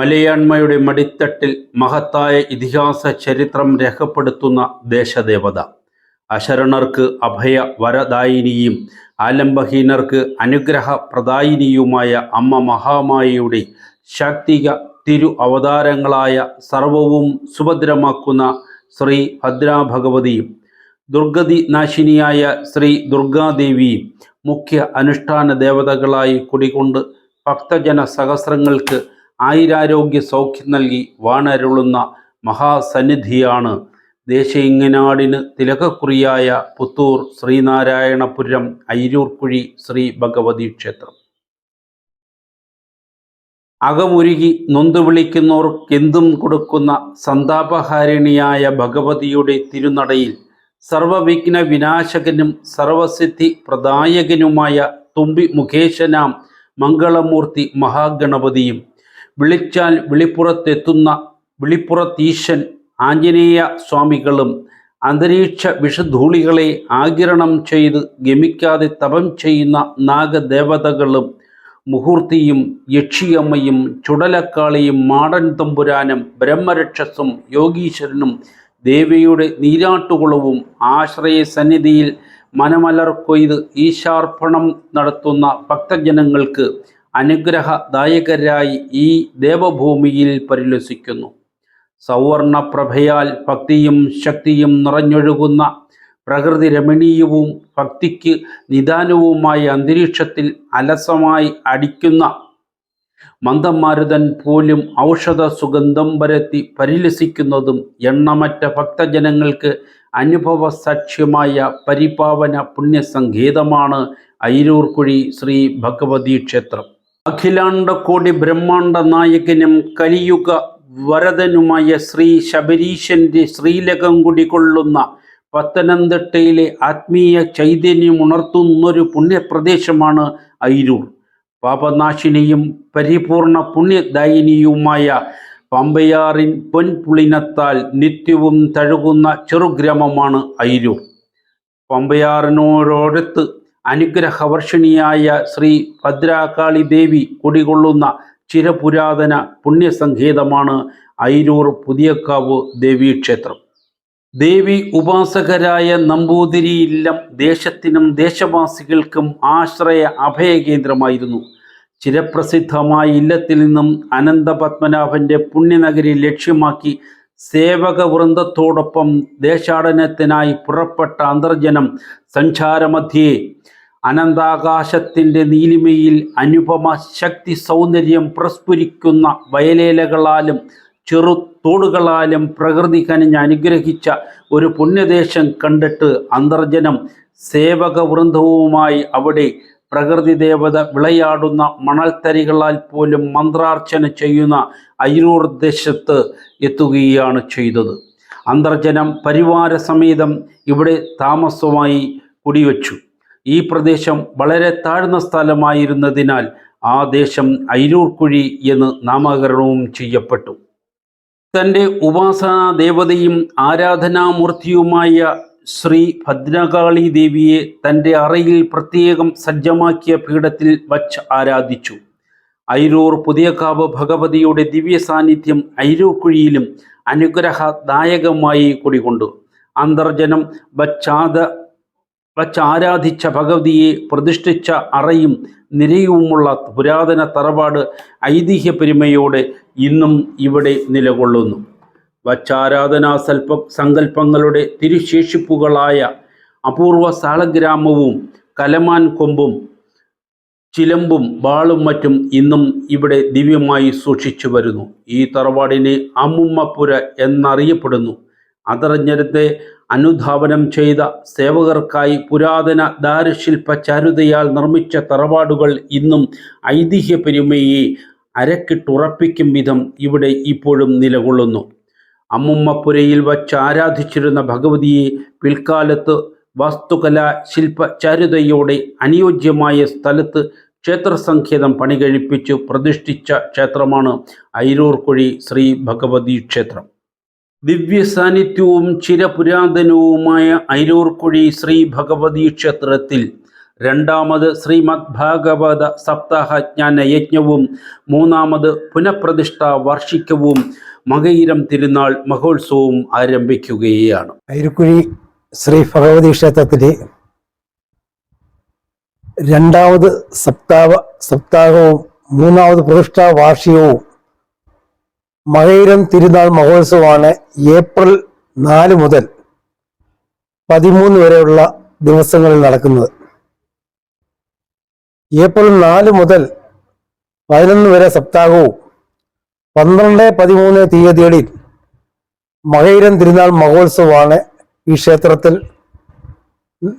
മലയാണ്മയുടെ മടിത്തട്ടിൽ മഹത്തായ ഇതിഹാസ ചരിത്രം രേഖപ്പെടുത്തുന്ന ദേശദേവത. അശരണർക്ക് അഭയ വരദായിനിയും ആലംബഹീനർക്ക് അനുഗ്രഹ പ്രദായിനിയുമായ അമ്മ മഹാമായയുടെ ശാക്തിക തിരു അവതാരങ്ങളായ സർവവും സുഭദ്രമാക്കുന്ന ശ്രീ ഭദ്രാഭഗവതിയും ദുർഗതി നാശിനിയായ ശ്രീ ദുർഗാദേവിയും മുഖ്യ അനുഷ്ഠാന ദേവതകളായി കുടികൊണ്ട് ഭക്തജന സഹസ്രങ്ങൾക്ക് ആയിരാരോഗ്യ സൗഖ്യം നൽകി വാണരുളുന്ന മഹാസന്നിധിയാണ്. ദേശീയങ്ങനാടിന് തിലകക്കുറിയായ പുത്തൂർ ശ്രീനാരായണപുരം അയിരൂർക്കുഴി ശ്രീ ഭഗവതി ക്ഷേത്രം. അകമുരുകി നൊന്തു വിളിക്കുന്നവർക്കെന്തും കൊടുക്കുന്ന സന്താപഹാരിണിയായ ഭഗവതിയുടെ തിരുനടയിൽ സർവവിഘ്ന വിനാശകനും സർവസിദ്ധി പ്രദായകനുമായ തുമ്പി മുഖേശനാം മംഗളമൂർത്തി മഹാഗണപതിയും വിളിച്ചാൽ വിളിപ്പുറത്തെത്തുന്ന വിളിപ്പുറത്തീശൻ ആഞ്ജനേയ സ്വാമികളും അന്തരീക്ഷ വിഷധൂളികളെ ആകിരണം ചെയ്ത് ഗമിക്കാതെ തപം ചെയ്യുന്ന നാഗദേവതകളും മുഹൂർത്തിയും യക്ഷിയമ്മയും ചുടലക്കാളിയും മാടൻ തമ്പുരാനും ബ്രഹ്മരക്ഷസും യോഗീശ്വരനും ദേവിയുടെ നീരാട്ടുകുളവും ആശ്രയ സന്നിധിയിൽ മനമലർ കൊയ്ത് ഈശാർപ്പണം നടത്തുന്ന ഭക്തജനങ്ങൾക്ക് അനുഗ്രഹദായകരായി ഈ ദേവഭൂമിയിൽ പരിലസിക്കുന്നു. സൗവർണപ്രഭയാൽ ഭക്തിയും ശക്തിയും നിറഞ്ഞൊഴുകുന്ന പ്രകൃതി രമണീയവും ഭക്തിക്ക് നിദാനവുമായ അന്തരീക്ഷത്തിൽ അലസമായി അടിക്കുന്ന മന്ദമാരുതൻ പോലും ഔഷധ സുഗന്ധം പരത്തി പരിലസിക്കുന്നതും എണ്ണമറ്റ ഭക്തജനങ്ങൾക്ക് അനുഭവ സാക്ഷ്യമായ പരിപാവന പുണ്യസങ്കേതമാണ് ഐരൂർക്കുഴി ശ്രീ ഭഗവതി ക്ഷേത്രം അഖിലാണ്ട കോടി ബ്രഹ്മാണ്ട നായകനും കലിയുഗ വരദനുമായ ശ്രീ ശബരീശന്റെ ശ്രീലകം കുടികൊള്ളുന്ന പത്തനംതിട്ടയിലെ ആത്മീയ ചൈതന്യം ഉണർത്തുന്നൊരു പുണ്യപ്രദേശമാണ് ഐരൂർ പാപനാശിനിയും പരിപൂർണ പുണ്യദായിനിയുമായ പമ്പയാറിൻ പൊൻപുളിനത്താൽ നിത്യവും തഴുകുന്ന ചെറുഗ്രാമമാണ് ഐരൂർ പമ്പയാറിനോടടുത്ത് അനുഗ്രഹവർഷിണിയായ ശ്രീ ഭദ്രാകാളി ദേവി കുടികൊള്ളുന്ന ചിരപുരാതന പുണ്യസങ്കേതമാണ് അയിരൂർ പുതിയക്കാവ് ദേവീക്ഷേത്രം. ദേവി ഉപാസകരായ നമ്പൂതിരി ഇല്ലം ദേശത്തിനും ദേശവാസികൾക്കും ആശ്രയ അഭയകേന്ദ്രമായിരുന്നു. ചിരപ്രസിദ്ധമായ ഇല്ലത്തിൽ നിന്നും അനന്തപത്മനാഭന്റെ പുണ്യനഗരി ലക്ഷ്യമാക്കി സേവക വൃന്ദത്തോടൊപ്പം ദേശാടനത്തിനായി പുറപ്പെട്ട അന്തർജനം സഞ്ചാരമധ്യേ അനന്താകാശത്തിന്റെ നീലിമയിൽ അനുപമ ശക്തി സൗന്ദര്യം പ്രസ്ഫുരിക്കുന്ന വയലേലകളാലും ചെറു തോടുകളാലും പ്രകൃതി കനിഞ്ഞ് അനുഗ്രഹിച്ച ഒരു പുണ്യദേശം കണ്ടിട്ട് അന്തർജനം സേവക വൃന്ദവുമായി അവിടെ പ്രകൃതി ദേവത വിളയാടുന്ന മണൽത്തരികളാൽ പോലും മന്ത്രാർച്ചന ചെയ്യുന്ന അയിനൂർ ദേശത്ത് എത്തുകയാണ് ചെയ്തത്. അന്തർജനം പരിവാര സമേതം ഇവിടെ താമസമായി കുടിവെച്ചു. ഈ പ്രദേശം വളരെ താഴ്ന്ന സ്ഥലമായിരുന്നതിനാൽ ആ ദേശം അയിരൂർക്കുഴി എന്ന് നാമകരണവും ചെയ്യപ്പെട്ടു. തന്റെ ഉപാസനാ ദേവതയും ആരാധനാമൂർത്തിയുമായ ശ്രീ ഭദ്രകാളി ദേവിയെ തന്റെ അറയിൽ പ്രത്യേകം സജ്ജമാക്കിയ പീഠത്തിൽ വച്ച് ആരാധിച്ചു. ഐരൂർ പുതിയകാവ് ഭഗവതിയുടെ ദിവ്യ സാന്നിധ്യം ഐരൂക്കുഴിയിലും അനുഗ്രഹദായകമായി കുടികൊണ്ടു. അന്തർജനം വച്ചാത വച്ചാരാധിച്ച ഭഗവതിയെ പ്രതിഷ്ഠിച്ച അറയും നിരയുമുള്ള പുരാതന തറവാട് ഐതിഹ്യ പെരുമയോടെ ഇന്നും ഇവിടെ നിലകൊള്ളുന്നു. വച്ചാരാധനാ സൽപ സങ്കല്പങ്ങളുടെ തിരുശേഷിപ്പുകളായ അപൂർവ സാളഗ്രാമവും കലമാൻ കൊമ്പും ചിലമ്പും ബാളും മറ്റും ഇന്നും ഇവിടെ ദിവ്യമായി സൂക്ഷിച്ചു വരുന്നു. ഈ തറവാടിനെ അമ്മുമ്മപ്പുര എന്നറിയപ്പെടുന്നു. അതറിഞ്ഞരത്തെ അനുധാവനം ചെയ്ത സേവകർക്കായി പുരാതന ദാരുശില്പ ചാരുതയാൽ നിർമ്മിച്ച തറവാടുകൾ ഇന്നും ഐതിഹ്യ പെരുമയെ അരക്കിട്ടുറപ്പിക്കും വിധം ഇവിടെ ഇപ്പോഴും നിലകൊള്ളുന്നു. അമ്മുമ്മപ്പുരയിൽ വച്ച് ആരാധിച്ചിരുന്ന ഭഗവതിയെ പിൽക്കാലത്ത് വാസ്തുകലാ ശില്പചാരുതയോടെ അനുയോജ്യമായ സ്ഥലത്ത് ക്ഷേത്രസങ്കേതം പണികഴിപ്പിച്ചു പ്രതിഷ്ഠിച്ച ക്ഷേത്രമാണ് ഐരൂർക്കുഴി ശ്രീ ഭഗവതി ക്ഷേത്രം. ദിവ്യ സാന്നിധ്യവും ചിരപുരാതനവുമായ ഐരൂർക്കുഴി ശ്രീ ഭഗവതി ക്ഷേത്രത്തിൽ രണ്ടാമത് ശ്രീമദ് ഭാഗവത സപ്താഹജ്ഞാന യജ്ഞവും മൂന്നാമത് പുനഃപ്രതിഷ്ഠ വാർഷികവും മകയിരം തിരുനാൾ മഹോത്സവവും ആരംഭിക്കുകയാണ്. അരിക്കുഴി ശ്രീ ഭഗവതി ക്ഷേത്രത്തിലെ രണ്ടാമത് സപ്താഹ സപ്താഹവും മൂന്നാമത് പ്രതിഷ്ഠാ വാർഷികവും മകയിരം തിരുനാൾ മഹോത്സവമാണ് ഏപ്രിൽ നാല് മുതൽ പതിമൂന്ന് വരെയുള്ള ദിവസങ്ങളിൽ നടക്കുന്നത്. ഏപ്രിൽ നാല് മുതൽ പതിനൊന്ന് വരെ സപ്താഹവും പന്ത്രണ്ട് പതിമൂന്ന് തീയതികളിൽ മകയിരം തിരുനാൾ മഹോത്സവമാണ് ഈ ക്ഷേത്രത്തിൽ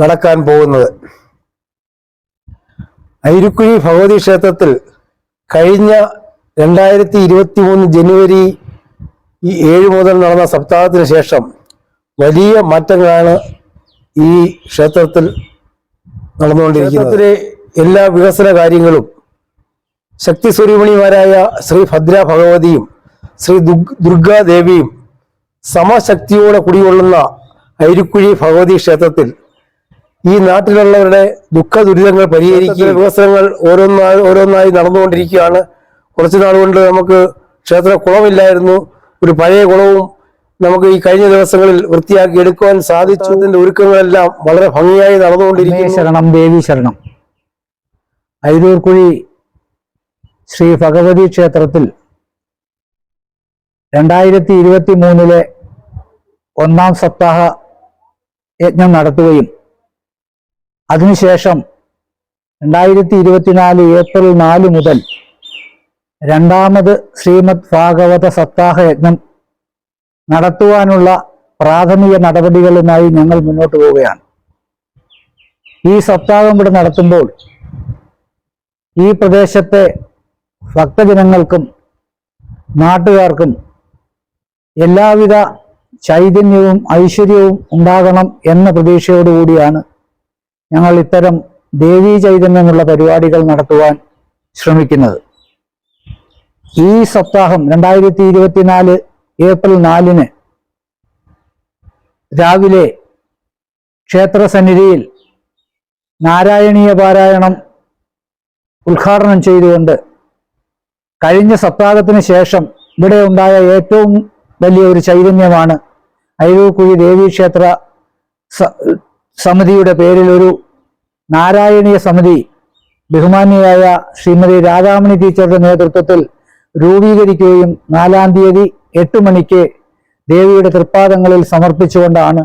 നടക്കാൻ പോകുന്നത്. ഐരുക്കുഴി ഭഗവതി ക്ഷേത്രത്തിൽ കഴിഞ്ഞ രണ്ടായിരത്തി ഇരുപത്തി മൂന്ന് ജനുവരി ഈ ഏഴ് മുതൽ നടന്ന സപ്താഹത്തിന് ശേഷം വലിയ മാറ്റങ്ങളാണ് ഈ ക്ഷേത്രത്തിൽ നടന്നുകൊണ്ടിരിക്കുന്നത്. എല്ലാ വികസന കാര്യങ്ങളും ശക്തി സ്വരൂപിണിമാരായ ശ്രീ ഭദ്ര ഭഗവതിയും ശ്രീ ദുർ ദുർഗാദേവിയും സമശക്തിയോടെ കുടികൊള്ളുന്ന ഐരുക്കുഴി ഭഗവതി ക്ഷേത്രത്തിൽ ഈ നാട്ടിലുള്ളവരുടെ ദുഃഖ ദുരിതങ്ങൾ പരിഹരിക്കുക വികസനങ്ങൾ ഓരോന്നായി ഓരോന്നായി നടന്നുകൊണ്ടിരിക്കുകയാണ്. കുറച്ചു നാൾ കൊണ്ട് നമുക്ക് ക്ഷേത്ര കുളമില്ലായിരുന്നു. ഒരു പഴയ കുളവും നമുക്ക് ഈ കഴിഞ്ഞ ദിവസങ്ങളിൽ വൃത്തിയാക്കി എടുക്കുവാൻ സാധിച്ചതിന്റെ ഒരുക്കങ്ങളെല്ലാം വളരെ ഭംഗിയായി നടന്നുകൊണ്ടിരിക്കുന്നു. ശരണം ദേവി ശരണം. ഐരൂർക്കുഴി ശ്രീ ഭഗവതി ക്ഷേത്രത്തിൽ രണ്ടായിരത്തി ഇരുപത്തി മൂന്നിലെ ഒന്നാം സപ്താഹ യജ്ഞം നടത്തുകയും അതിനുശേഷം രണ്ടായിരത്തി ഇരുപത്തിനാല് ഏപ്രിൽ നാല് മുതൽ രണ്ടാമത് ശ്രീമദ് ഭാഗവത സപ്താഹ യജ്ഞം നടത്തുവാനുള്ള പ്രാഥമിക നടപടികളുമായി ഞങ്ങൾ മുന്നോട്ട് പോവുകയാണ്. ഈ സപ്താഹം ഇവിടെ നടത്തുമ്പോൾ ഈ പ്രദേശത്തെ ഭക്തജനങ്ങൾക്കും നാട്ടുകാർക്കും എല്ലാവിധ ചൈതന്യവും ഐശ്വര്യവും ഉണ്ടാകണം എന്ന പ്രതീക്ഷയോടുകൂടിയാണ് ഞങ്ങൾ ഇത്തരം ദേവീ ചൈതന്യമുള്ള പരിപാടികൾ നടത്തുവാൻ ശ്രമിക്കുന്നത്. ഈ സപ്താഹം രണ്ടായിരത്തി ഇരുപത്തിനാല് ഏപ്രിൽ നാലിന് രാവിലെ ക്ഷേത്രസന്നിധിയിൽ നാരായണീയ പാരായണം ഉദ്ഘാടനം ചെയ്തുകൊണ്ട് കഴിഞ്ഞ സപ്താഹത്തിന് ശേഷം ഇവിടെ ഉണ്ടായ ഏറ്റവും വലിയ ഒരു ചൈതന്യമാണ് അയ്യൂക്കുഴി ദേവീക്ഷേത്ര സമിതിയുടെ പേരിൽ ഒരു നാരായണീയ സമിതി ബഹുമാന്യയായ ശ്രീമതി രാധാമണി ടീച്ചറുടെ നേതൃത്വത്തിൽ രൂപീകരിക്കുകയും നാലാം തീയതി എട്ട് മണിക്ക് ദേവിയുടെ തൃപ്പാദങ്ങളിൽ സമർപ്പിച്ചുകൊണ്ടാണ്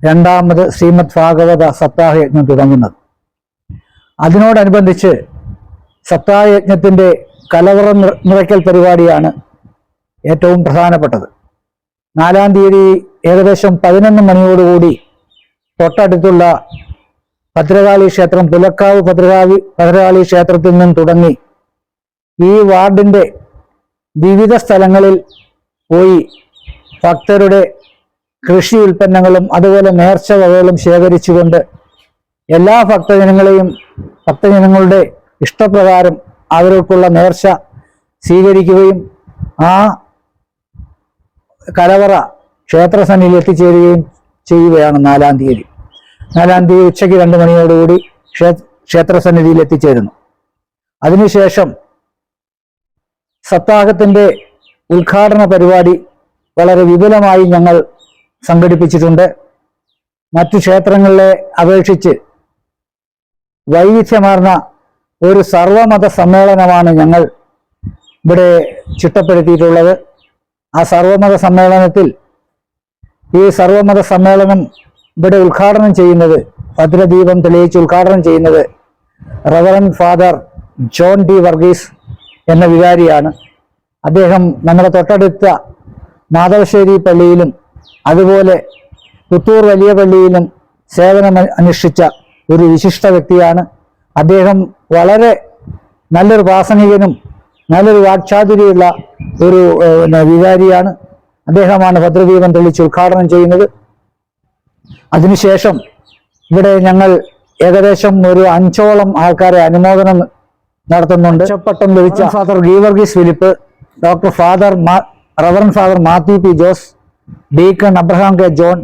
രണ്ടാമത് ശ്രീമദ് ഭാഗവത സപ്താഹയജ്ഞം തുടങ്ങുന്നത്. അതിനോടനുബന്ധിച്ച് സപ്താഹയജ്ഞത്തിന്റെ കലവറ നിറയ്ക്കൽ പരിപാടിയാണ് ഏറ്റവും പ്രധാനപ്പെട്ടത്. നാലാം തീയതി ഏകദേശം പതിനൊന്ന് മണിയോടുകൂടി തൊട്ടടുത്തുള്ള ഭദ്രകാളി ക്ഷേത്രം പുലക്കാവ് ഭദ്രകാളി ഭദ്രകാളി ക്ഷേത്രത്തിൽ നിന്നും തുടങ്ങി ഈ വാർഡിന്റെ വിവിധ സ്ഥലങ്ങളിൽ പോയി ഭക്തരുടെ കൃഷി ഉൽപ്പന്നങ്ങളും അതുപോലെ നേർച്ച വകകളും ശേഖരിച്ചുകൊണ്ട് എല്ലാ ഭക്തജനങ്ങളെയും ഭക്തജനങ്ങളുടെ ഇഷ്ടപ്രകാരം അവർക്കുള്ള നേർച്ച സ്വീകരിക്കുകയും ആ കലവറ ക്ഷേത്രസന്നിധിയിൽ എത്തിച്ചേരുകയും ചെയ്യുകയാണ് നാലാം തീയതി. നാലാം തീയതി ഉച്ചയ്ക്ക് രണ്ട് മണിയോടുകൂടി ക്ഷേ ക്ഷേത്രസന്നിധിയിൽ എത്തിച്ചേരുന്നു. അതിനുശേഷം സപ്താഹത്തിന്റെ ഉദ്ഘാടന പരിപാടി വളരെ വിപുലമായി ഞങ്ങൾ സംഘടിപ്പിച്ചിട്ടുണ്ട്. മറ്റു ക്ഷേത്രങ്ങളിലെ അപേക്ഷിച്ച് വൈവിധ്യമാർന്ന ഒരു സർവമത സമ്മേളനമാണ് ഞങ്ങൾ ഇവിടെ ചിട്ടപ്പെടുത്തിയിട്ടുള്ളത്. ആ സർവമത സമ്മേളനത്തിൽ ഈ സർവമത സമ്മേളനം ഇവിടെ ഉദ്ഘാടനം ചെയ്യുന്നത് ഭദ്രദീപം തെളിയിച്ച് ഉദ്ഘാടനം ചെയ്യുന്നത് reverend father John D Varghese എന്ന വികാരിയാണ്. അദ്ദേഹം നമ്മുടെ തൊട്ടടുത്ത മാധവശ്ശേരി പള്ളിയിലും അതുപോലെ പുത്തൂർ വലിയ പള്ളിയിലും സേവനം അനുഷ്ഠിച്ച ഒരു വിശിഷ്ട വ്യക്തിയാണ്. അദ്ദേഹം വളരെ നല്ലൊരു പ്രാസംഗികനും നല്ലൊരു വാക്ചാതുരിയുള്ള ഒരു വികാരിയാണ്. അദ്ദേഹമാണ് ഭദ്രദീപം തെളിച്ച് ഉദ്ഘാടനം ചെയ്യുന്നത്. അതിനുശേഷം ഇവിടെ ഞങ്ങൾ ഏകദേശം ഒരു അഞ്ചോളം ആൾക്കാരെ അനുമോദനം നടത്തുന്നുണ്ട്. പട്ടം ലഭിച്ച father Geevarghese Philip doctor father reverend father Matthew P Jose deacon Abraham K John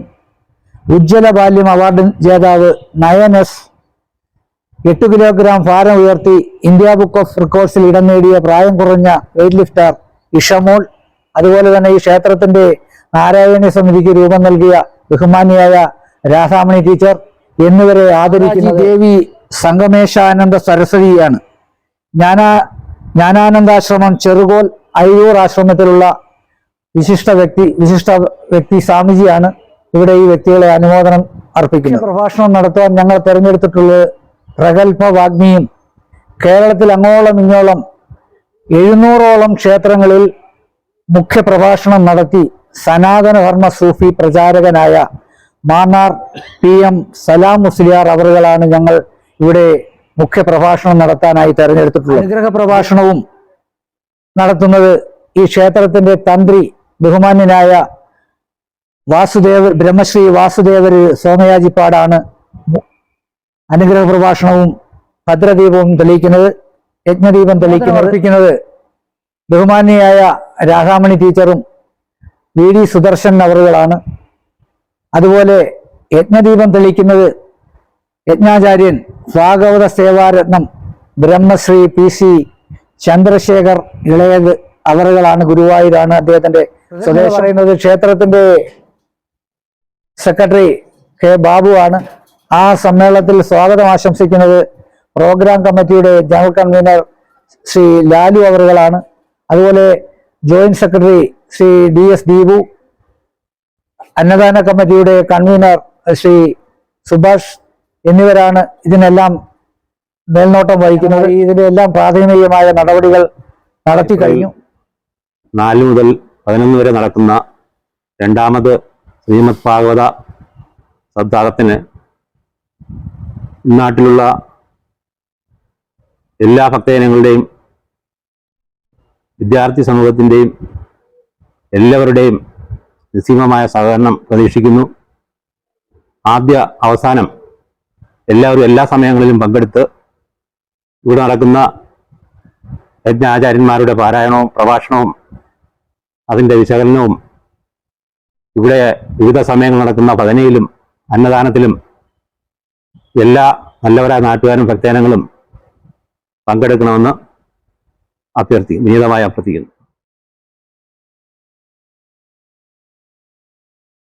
Ujjwala Balyam award ജേതാവ് നയൻ എസ് എട്ട് കിലോഗ്രാം ഭാരം ഉയർത്തി ഇന്ത്യ ബുക്ക് ഓഫ് റെക്കോർഡ്സിൽ ഇടം നേടിയ പ്രായം കുറഞ്ഞ വെയിറ്റ് ലിഫ്റ്റർ ഇഷമോൾ അതുപോലെ തന്നെ ഈ ക്ഷേത്രത്തിന്റെ നാരായണ സമിതിക്ക് രൂപം നൽകിയ ബഹുമാനിയായ രാധാമണി ടീച്ചർ എന്നിവരെ ആദരിക്കുന്ന ദേവി സംഗമേശാനന്ദ സരസ്വതിയാണ്. ജ്ഞാനാ ജ്ഞാനാനന്ദാശ്രമം ചെറുകോൽ അയ്യൂർ ആശ്രമത്തിലുള്ള വിശിഷ്ട വ്യക്തി വിശിഷ്ട വ്യക്തി സ്വാമിജിയാണ് ഇവിടെ ഈ വ്യക്തികളെ അനുമോദനം അർപ്പിക്കുന്നത്. പ്രഭാഷണം നടത്താൻ ഞങ്ങൾ തെരഞ്ഞെടുത്തിട്ടുള്ളത് പ്രഗത്ഭ വാഗ്മിയും കേരളത്തിൽ അങ്ങോളം ഇങ്ങോളം എഴുന്നൂറോളം ക്ഷേത്രങ്ങളിൽ മുഖ്യപ്രഭാഷണം നടത്തി സനാതന ധർമ്മ സൂഫി പ്രചാരകനായ മാന്നാർ പി എം സലാം മുസ്ലിയാർ അവറുകളാണ് ഞങ്ങൾ ഇവിടെ മുഖ്യപ്രഭാഷണം നടത്താനായി തെരഞ്ഞെടുത്തിട്ടുള്ളത്. അനുഗ്രഹ പ്രഭാഷണവും നടത്തുന്നത് ഈ ക്ഷേത്രത്തിന്റെ തന്ത്രി ബഹുമാന്യനായ വാസുദേവ ബ്രഹ്മശ്രീ വാസുദേവര് സോമയാജിപ്പാടാണ്. അനുഗ്രഹ പ്രഭാഷണവും ഭദ്രദീപവും തെളിയിക്കുന്നത് യജ്ഞദീപം തെളിയിക്കുന്നത് അർപ്പിക്കുന്നത് ബഹുമാന്യയായ രാധാമണി ടീച്ചറും വി ഡി സുദർശൻ അവറുകളാണ്. അതുപോലെ യജ്ഞദീപം തെളിയിക്കുന്നത് യജ്ഞാചാര്യൻ ഭാഗവത സേവാരത്നം ബ്രഹ്മശ്രീ പി സി ചന്ദ്രശേഖർ ഇളയത് അവറുകളാണ് ഗുരുവായൂരാണ് അദ്ദേഹത്തിന്റെ സ്വദേശം. പറയുന്നത് ക്ഷേത്രത്തിന്റെ സെക്രട്ടറി കെ ബാബു ആണ് ആ സമ്മേളനത്തിൽ സ്വാഗതം ആശംസിക്കുന്നത് പ്രോഗ്രാം കമ്മിറ്റിയുടെ ജനറൽ കൺവീനർ ശ്രീ ലാലു അവറുകളാണ്. അതുപോലെ joint secretary Shri D S Deepu അന്നദാന കമ്മിറ്റിയുടെ കൺവീനർ ശ്രീ സുഭാഷ് എന്നിവരാണ് ഇതിനെല്ലാം മേൽനോട്ടം വഹിക്കുന്നത്. ഇതിന്റെ എല്ലാം പ്രാഥമികമായ നടപടികൾ നടത്തി കഴിഞ്ഞു. നാല് മുതൽ പതിനൊന്ന് വരെ നടക്കുന്ന രണ്ടാമത് ശ്രീമദ് ഭാഗവത സപ്താഹത്തിന് നാട്ടിലുള്ള എല്ലാ ഭക്തജനങ്ങളുടെയും വിദ്യാർത്ഥി സമൂഹത്തിന്റെയും എല്ലാവരുടെയും നിസ്സീമമായ സഹകരണം പ്രതീക്ഷിക്കുന്നു. ആദ്യ അവസാനം എല്ലാവരും എല്ലാ സമയങ്ങളിലും പങ്കെടുത്ത് ഇവിടെ നടക്കുന്ന യജ്ഞാചാര്യന്മാരുടെ പാരായണവും പ്രഭാഷണവും അതിന്റെ വിശകലനവും ഇവിടെ വിവിധ സമയങ്ങൾ നടക്കുന്ന ഭജനയിലും അന്നദാനത്തിലും എല്ലാ നല്ലവരായ നാട്ടുകാരും ഭക്തജനങ്ങളും പങ്കെടുക്കണമെന്ന് അഭ്യർത്ഥിക്കുന്നു. വിനീതമായി അഭ്യർത്ഥിക്കുന്നു.